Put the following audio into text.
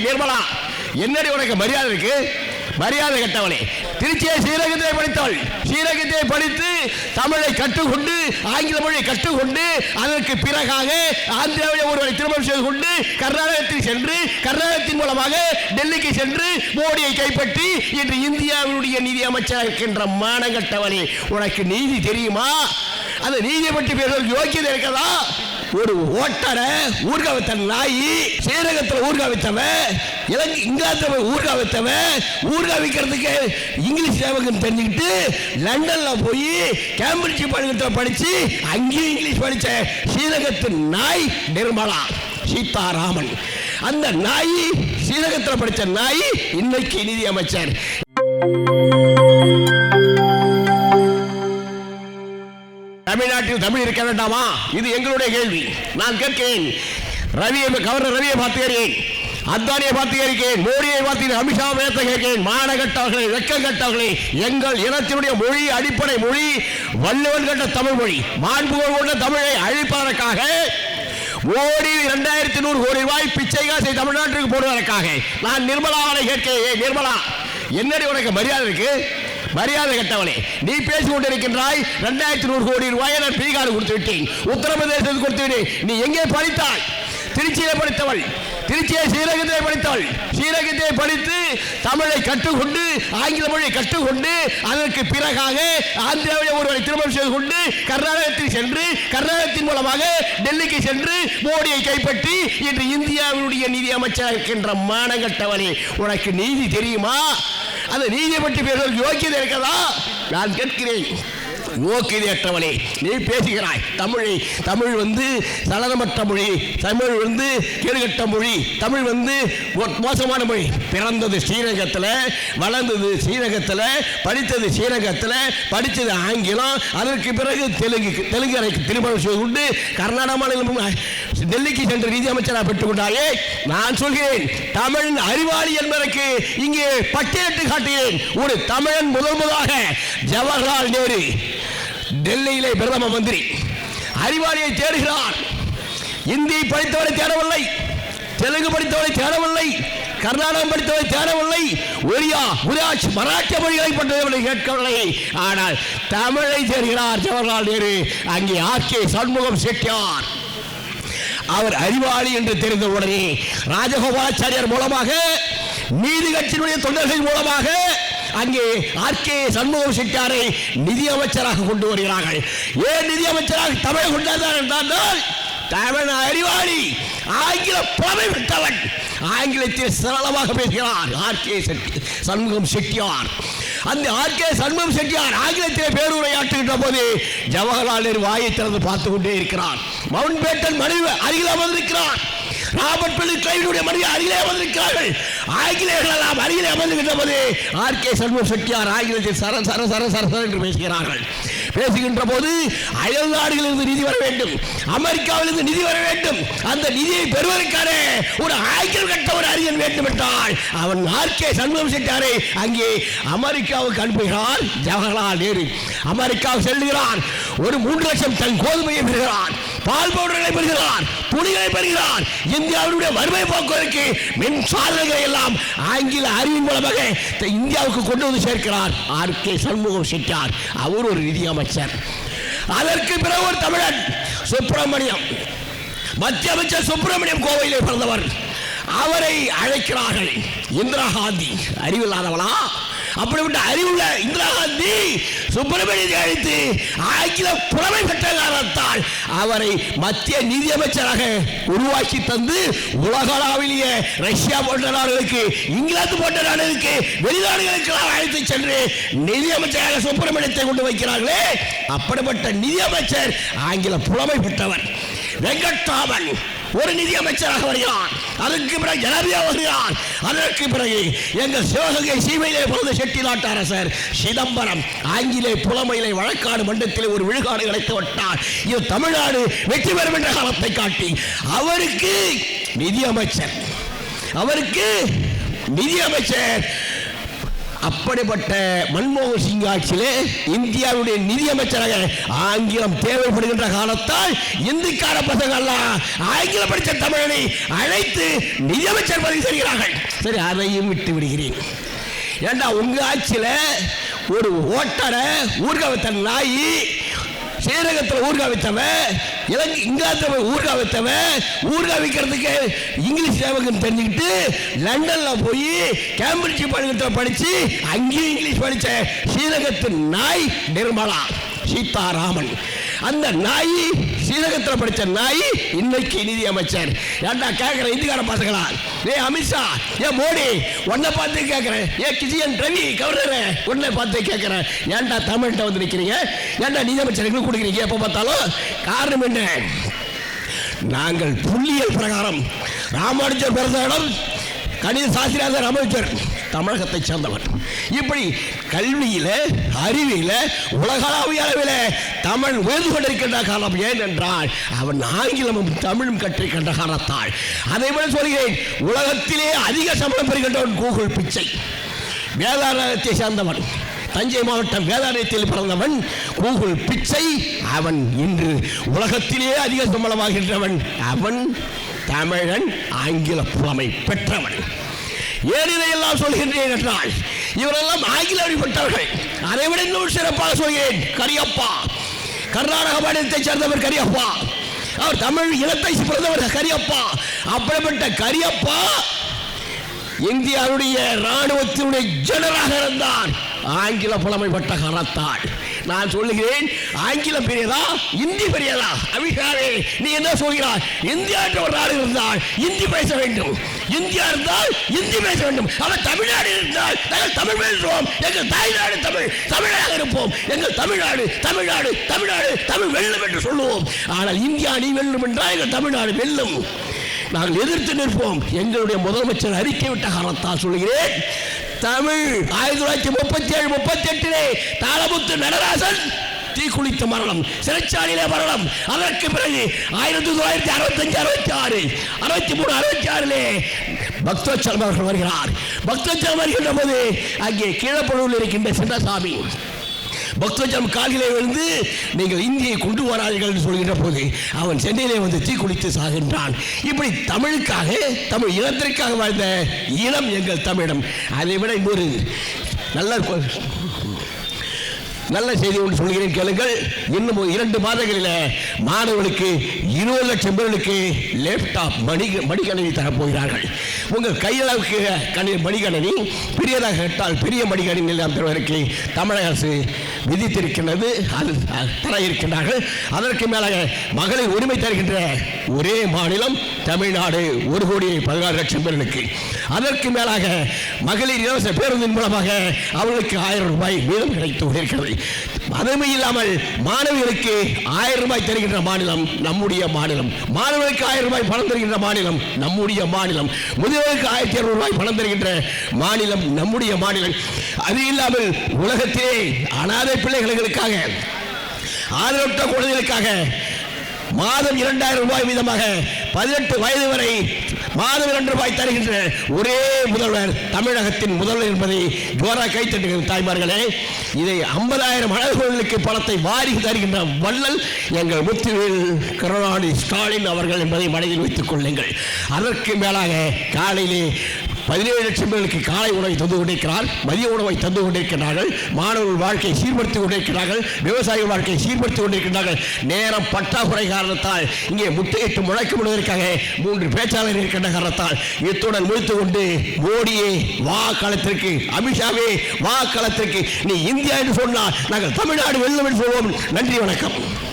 நிர்மலா என்னடி உனக்கு மரியாதை இருக்கு? மரியாதை கட்டவளே திருச்சியை சீரகத்தை படித்தவள் சீரகத்தை படித்து தமிழை கற்றுக்கொண்டு ஆங்கில மொழியை கற்றுக்கொண்டு அதற்கு பிறகாக ஆந்திராவில் ஒருவரை திருமணம் செய்து கொண்டு கர்நாடகத்தில் சென்று கர்நாடகத்தின் மூலமாக டெல்லிக்கு சென்று மோடியை கைப்பற்றி இன்று இந்தியாவினுடைய நிதி அமைச்சராக இருக்கின்ற மானங்கட்டவளே உனக்கு நீதி தெரியுமா? அந்த நீதியை பற்றி பேசுவதற்கு யோக்கியதை இருக்கதா ஒரு ஓட்டரை ஊர்கா வைத்த நாய் சீரகத்தில் ஊர்கா வைத்தவன் இலங்கை இங்கிலாந்துல ஊர்கா வைத்தவன் ஊர்கா விற்கிறதுக்கு இங்கிலீஷ் சேவகன் தெரிஞ்சுக்கிட்டு லண்டன்ல போய் கேம்பிரிட்ஜ் பள்ளிக்கூடத்தில் படிச்சு அங்கேயும் இங்கிலீஷ் படித்த சீரகத்து நாய் நிர்மலா சீதாராமன். அந்த நாய் சீரகத்தில் படித்த நாய் இன்னைக்கு நிதி அமைச்சர் தமிழ்நாட்டில் தமிழ் இருக்க வேண்டாமா? இது எங்களுடைய கேள்வி. நான் கேட்கிறேன். ரவியை கவர்னர் ரவியை பார்த்து அத்தானியை பார்த்து கேட்கிறேன். மோடியை பார்த்து அமித்ஷா மேத்த கேட்கிறேன். மானகட்டவர்களே வெக்கம் கட்டவர்களே எங்கள் இனத்தினுடைய மொழி அடிப்படை மொழி வள்ளுவன் கட்ட தமிழ் மொழி மாண்புகள் கொண்ட தமிழை அழிப்பதற்காக ஓடி இரண்டாயிரத்தி நூறு கோடி ரூபாய் பிச்சை காசை தமிழ்நாட்டுக்கு போடுவதற்காக நான் நிர்மலாவை கேட்கிறேன். நிர்மலா என்னடி உனக்கு மரியாதை இருக்கு? மரியாதை கட்டவளே நீ பேசிக் கொண்டிருக்கின்றாய் ரெண்டாயிரத்தி நூறு கோடி ரூபாயை நான் பீகார் கொடுத்து விட்டேன். உத்தரப்பிரதேசத்துக்கு கொடுத்து விட்டேன். நீ எங்கே படித்தாய்? திருச்சியில படித்தவள் திருச்சியை சீரகத்தை படித்தவள். சீரகத்தை படித்து தமிழை கற்றுக்கொண்டு ஆங்கில மொழியை கற்றுக்கொண்டு அதற்கு பிறகாக ஆந்திராவிலே ஒருவரை திருமணம் செய்து கொண்டு கர்நாடகத்தில் சென்று கர்நாடகத்தின் மூலமாக டெல்லிக்கு சென்று மோடியை கைப்பற்றி இன்று இந்தியாவினுடைய நிதி அமைச்சராக இருக்கின்ற மானங்கட்டவனே உனக்கு நீதி தெரியுமா? அந்த நீதியை பற்றி பேசுவது யோக்கியதை இருக்கதா நான் கேட்கிறேன். யோக்கியதையற்றவனே நீ பேசுகிறாய். தமிழை தமிழ் வந்து சலனமற்ற மொழி தமிழ் வந்து கேடுகட்ட மொழி தமிழ் வந்து மோசமான மொழி. பிறந்தது ஸ்ரீரங்கத்தில் வளர்ந்தது ஸ்ரீரங்கத்தில் படித்தது ஸ்ரீரங்கத்தில் படித்தது ஆங்கிலம் அதற்கு பிறகு தெலுங்கு தெலுங்கரை திருமணம் செய்து கொண்டு கர்நாடக மாநிலம் டெல்லிக்கு சென்று நிதி அமைச்சராக பெற்றுக்கொண்டாயே நான் சொல்கிறேன் தமிழ் அறிவாளி என்பதற்கு இங்கே பட்டியலிட்டு காட்டுகிறேன். ஒரு தமிழன் முதல் முதலாக ஜவஹர்லால் நேரு. டெல்லியிலே பிரதம மந்திரி அறிவாளியை தேடுகிறார் இந்தி படித்தவரை தேடவில்லை. தெலுங்கு படித்தவரை தேடவில்லை. கர்நாடகம் படித்தவரை தேடவில்லை. ஒரியா குஜராத் மராட்டிய மொழிகளை பட்டவர்களை கேட்கவில்லை ஆனால் தமிழை தேடுகிறார் ஜவஹர்லால் நேரு. அங்கே ஆர்கே சண்முகம் செட்டியார். அவர் அறிவாளி என்று தெரிந்த உடனே ராஜகோபாலாச்சாரியார் மூலமாக நீதி கட்சியினுடைய தொண்டர்கள் மூலமாக அங்கே ஆர்கே சண்முகம் செட்டியாரை நிதி அமைச்சராக கொண்டு வருகிறார்கள். ஏன் நிதி அமைச்சராக தமிழை கொண்டாந்தார் என்றால் தமிழ் அறிவாளி ஆங்கில புலமை விட்டவன் ஆங்கிலத்தில் சரளமாக பேசுகிறார் ஆர்கே செட்டி சண்முகம் செட்டியார். அந்த ஆர்கே சண்முகம் செட்டியார் ஆங்கிலத்தில் பேருரையாற்றுகின்ற போது ஜவஹர்லால் நேரு வாயை திறந்து பார்த்து கொண்டே இருக்கிறார். மவுண்ட் பேட்டன் மனைவி அருகில் அமர்ந்திருக்கிறார். ராபர்ட் பிள்ளை கிளைவினுடைய மனைவி அருகிலே அமர்ந்திருக்கிறார்கள். ஆங்கிலேயர்கள் எல்லாம் அருகிலே அமர்ந்துகின்ற போது ஆர்கே சண்முக செட்டியார் ஆங்கிலத்தில் சர சர சர சர சர என்று பேசுகிறார்கள். பேசுகின்ற போது அயல் நாடுகளிலிருந்து நிதி வர வேண்டும். அமெரிக்காவிலிருந்து நிதி வர வேண்டும். அந்த நிதியை பெறுவதற்கான ஒரு ஆய்கள் கட்ட ஒரு அரியன் வேண்டும் என்றால் அவன் ஆர்கே சண்முகம் செட்டாரை அங்கே அமெரிக்காவுக்கு அனுப்புகிறார் ஜவஹர்லால் நேரு அமெரிக்காவுக்கு செல்லுகிறார் ஒரு மூன்று லட்சம் தன் கோதுமையை பெறுகிறான். பால் பவுடர்களை பெறுகிறார் துணிகளை பெறுகிறார். இந்தியாவினுடைய வறுமை போக்குவரத்துக்கு மின்சாதனங்களை எல்லாம் ஆங்கில அறிவின் மூலமாக இந்தியாவுக்கு கொண்டு வந்து சேர்க்கிறார். ஆர். கே. சண்முகம் செட்டார். அவர் ஒரு நிதியமைச்சர் அதற்கு பிறகு ஒரு தமிழன் சுப்பிரமணியம். மத்திய அமைச்சர் சுப்பிரமணியம் கோவையிலே பிறந்தவர். அவரை அழைக்கிறார்கள். இந்திரா காந்தி. அறிவில்லாதவளா? அப்படிப்பட்ட அறிவுள்ள இந்திரா காந்தி சுப்பிரமணியத்தை அழைத்து ஆங்கில புலமை பெற்ற காரணத்தால் அவரை மத்திய நிதியமைச்சராக உருவாக்கி தந்து உலகளாவிலேயே ரஷ்யா போன்ற நாடுகளுக்கு இங்கிலாந்து போன்ற நாடுகளுக்கு வெளிநாடுகளுக்கு அழைத்து சென்று நிதியமைச்சராக சுப்பிரமணியத்தை கொண்டு வைக்கிறார்களே. அப்படிப்பட்ட நிதியமைச்சர் ஆங்கில புலமை பெற்றவர். வெங்கட்ராமன். ஒரு நிதி அமைச்சராக வருகிறார் அதற்கு பிறகு ஜனபியா வருகிறார் அதற்கு பிறகு எங்கள் சிவகங்கை சீமையிலே பிறந்த செட்டி நாட்டு அரசர் சிதம்பரம் ஆங்கிலே புலமையிலே வழக்காடு மண்டலத்திலே ஒரு விழுக்காடு கிடைத்து விட்டார். இது தமிழ்நாடு வெற்றி பெறும் என்ற காலத்தை காட்டி அவருக்கு நிதி அமைச்சர் அவருக்கு நிதி அமைச்சர் அப்படிப்பட்ட மன்மோகன் சிங் ஆட்சியிலே இந்தியாவுடைய நிதியமைச்சராக ஆங்கிலம் தேவைப்படுகின்ற காலத்தால் இந்திக்கார பசங்கள்லாம் ஆங்கிலம் படித்த தமிழனை அழைத்து நிதியமைச்சர் பதவி செய்கிறார்கள் சரி அதையும் விட்டு விடுகிறேன். ஏண்டா உங்க ஆட்சியில ஒரு ஓட்டரை ஊர்க நாய் ஸ்ரீரகத்தில் ஊர்கா வைத்தவன் இலங்கை இங்கிலாந்தில் ஊர்கா வைத்தவன் ஊர்கா வைக்கிறதுக்கு இங்கிலீஷ் சேவகம் தெரிஞ்சுக்கிட்டு லண்டனில் போய் கேம்பிரிட்ஜ் பள்ளிக்கூடத்தில் படித்து அங்கேயும் இங்கிலீஷ் படித்த ஸ்ரீரகத்து நாய் நிர்மலா சீதாராமன். அந்த நாய் ஸ்ரீரகத்தில் படித்த நாய் இன்னைக்கு நிதி அமைச்சர் ஏன்டா கேட்குற இந்திக்கார பசங்களா? ஏ அமித்ஷா ஏ மோடி உன்னை பார்த்து கேட்குறேன் ஏ கிஷியன் ரவி கவர்னர் உன்னை பார்த்து கேட்குறேன் ஏன்டா தமிழ்கிட்ட வந்து நிற்கிறீங்க ஏன்டா நிதி அமைச்சருக்கு கொடுக்குறீங்க? எப்போ பார்த்தாலும் காரணம் என்ன? நாங்கள் புள்ளியல் பிரகாரம். ராமானுஜர் பிறந்த இடம் கணித சாஸ்திரியாத ராமானுஜர். தமிழகத்தை சேர்ந்தவர். இப்படி கல்வியில அறிவியல உலகளாவிய அளவில் தமிழ் உயர்ந்து கொண்டிருக்கின்ற காலம் ஏனென்றால் அவன் ஆங்கிலமும் தமிழும் கற்றிருக்கின்ற காலத்தால். அதை விட சொல்கிறேன் உலகத்திலே அதிக சம்பளம் பெறுகின்றவன் கூகுள் பிச்சை. வேதாரத்தை சேர்ந்தவன் தஞ்சை மாவட்டம் வேதாரண்யத்தில் பிறந்தவன் கூகுள் பிச்சை. அவன் இன்று உலகத்திலே அதிக சம்பளமாகின்றவன் அவன் தமிழன் ஆங்கில புலமை பெற்றவன். ஏன் இதையெல்லாம் சொல்கின்றேன் என்றால் இவரெல்லாம் ஆங்கில அறிவுப்பட்டவர்கள் அதை விட இன்னும் சிறப்பாக சொல்கிறேன் கரியப்பா. கர்நாடக மாநிலத்தைச் சேர்ந்தவர் கரியப்பா. அவர் தமிழ் இனத்தை பிறந்தவர் கரியப்பா. அப்படிப்பட்ட கரியப்பா இந்தியாவுடைய ராணுவத்தினுடைய ஜெனராக இருந்தார். ஆங்கில புலமைப்பட்ட கரத்தாள் காலத்தால். நான் சொல்லுகிறேன் ஆங்கிலம் பெரியதா இந்தி பெரியதா? அமித்ஷாவே நீ என்ன சொல்கிறாய்? இந்தியா ஒரு நாடு இருந்தால் இந்தி பேச வேண்டும். இந்தியா இருந்தால் இந்தி பேச வேண்டும். அவர் தமிழ்நாடு இருந்தால் நாங்கள் தமிழ் பேசுவோம். எங்கள் தாய்நாடு தமிழ் தமிழாக இருப்போம். எங்கள் தமிழ்நாடு தமிழ்நாடு தமிழ்நாடு தமிழ் வெல்லும் என்று சொல்லுவோம். ஆனால் இந்தியா நீ வெல்லும் என்றால் எங்கள் தமிழ்நாடு வெல்லும். நாங்கள் எதிர்த்து நிற்போம். எங்களுடைய முதலமைச்சர் அறிக்கை விட்ட காலத்தால் சொல்கிறேன் தமிழ் ஆயிரத்தி தொள்ளாயிரத்தி முப்பத்தி ஏழு முப்பத்தி எட்டிலே தாளமுத்து நடராசன் தீக்குளித்த மரணம் சிறைச்சாலையிலே மரணம். அதற்கு பிறகு ஆயிரத்தி தொள்ளாயிரத்தி அறுபத்தஞ்சு அறுபத்தி ஆறு அறுபத்தி மூணு அறுபத்தி ஆறிலே பக்தோச்சலம் அவர்கள் வருகிறார். பக்தோச்சலம் வருகின்ற போது அங்கே கீழப்பழுவில் இருக்கின்ற சின்னசாமி பக்தஜம் காலிலே விழுந்து நீங்கள் இந்தியை கொண்டு வராதீர்கள் என்று சொல்கின்ற போது அவன் சென்னையிலே வந்து தீக்குளித்து சாகின்றான். இப்படி தமிழுக்காக தமிழ் இனத்திற்காக வாழ்ந்த இனம் எங்கள் தமிழம் அதை விட இன்னொரு நல்ல நல்ல செய்தி ஒன்று சொல்கிறேன் கேளுங்கள். இன்னும் இரண்டு மாதங்களில் மாணவர்களுக்கு இருபது லட்சம் பேர்களுக்கு லேப்டாப் மணி மடிக்கணினி தரப்போகிறார்கள் உங்கள் கையளவுக்கு கணி மடிக்கணினி பெரியதாக கேட்டால் பெரிய மடிக்கணினி எல்லாம் பெறுவதற்கு தமிழக அரசு விதித்திருக்கின்றது. அது தர இருக்கின்றார்கள். அதற்கு மேலாக மகளிர் உரிமை தருகின்ற ஒரே மாநிலம் தமிழ்நாடு ஒரு கோடி பதினாறு லட்சம் பேர்களுக்கு. அதற்கு மேலாக மகளிர் இலவச பேருந்தின் மூலமாக அவர்களுக்கு ஆயிரம் ரூபாய் வீதம் கிடைத்து கொண்டிருக்கிறது. அதுவும் இல்லாமல் மாணவிகளுக்கு ஆயிரம் ரூபாய் தருகின்ற மாநிலம் நம்முடைய மாநிலம். மாணவர்களுக்கு ஆயிரம் ரூபாய் பணம் தருகின்ற மாநிலம் நம்முடைய மாநிலம். முதியவர்களுக்கு ஆயிரத்தி இருநூறு ரூபாய் பணம் தருகின்ற மாநிலம் நம்முடைய மாநிலம். அது இல்லாமல் உலகத்திலே அனாதை பிள்ளைகளுக்காக ஆதரவற்ற குழந்தைகளுக்காக மாதம் இரண்டாயிரம் ரூபாய் வீதமாக பதினெட்டு வயது வரை மாதம் இரண்டு ரூபாய் தருகின்ற ஒரே முதல்வர் தமிழகத்தின் முதல்வர் என்பதை ஜோரா கைத்தட்டுகிற தாய்மார்களே இதை ஐம்பதாயிரம் அழகுகளுக்கு பணத்தை வாரி தருகின்ற வள்ளல் எங்கள் முத்துவேல் கருணாநிதி ஸ்டாலின் அவர்கள் என்பதை மனதில் வைத்துக் கொள்ளுங்கள். அதற்கு மேலாக காலையிலே பதினேழு லட்சம் பேருக்கு காலை உணவை தந்து கொண்டிருக்கிறார் மதிய உணவை தந்து கொண்டிருக்கிறார்கள் மாணவர்கள் வாழ்க்கை சீர்படுத்திக் கொண்டிருக்கிறார்கள் விவசாயிகள் வாழ்க்கை சீர்படுத்திக் கொண்டிருக்கிறார்கள். நேரம் பற்றாக்குறை காரணத்தால் இங்கே முட்டையிட்டு முழக்கப்படுவதற்காக மூன்று பேச்சாளர்கள் இருக்கின்ற காரணத்தால் இத்துடன் முடித்துக் கொண்டு மோடியே வா களத்திற்கு அமித்ஷாவே வா களத்திற்கு நீ இந்தியா என்று சொன்னால் நாங்கள் தமிழ்நாடு வெல்லும் என்று சொல்வோம். நன்றி வணக்கம்.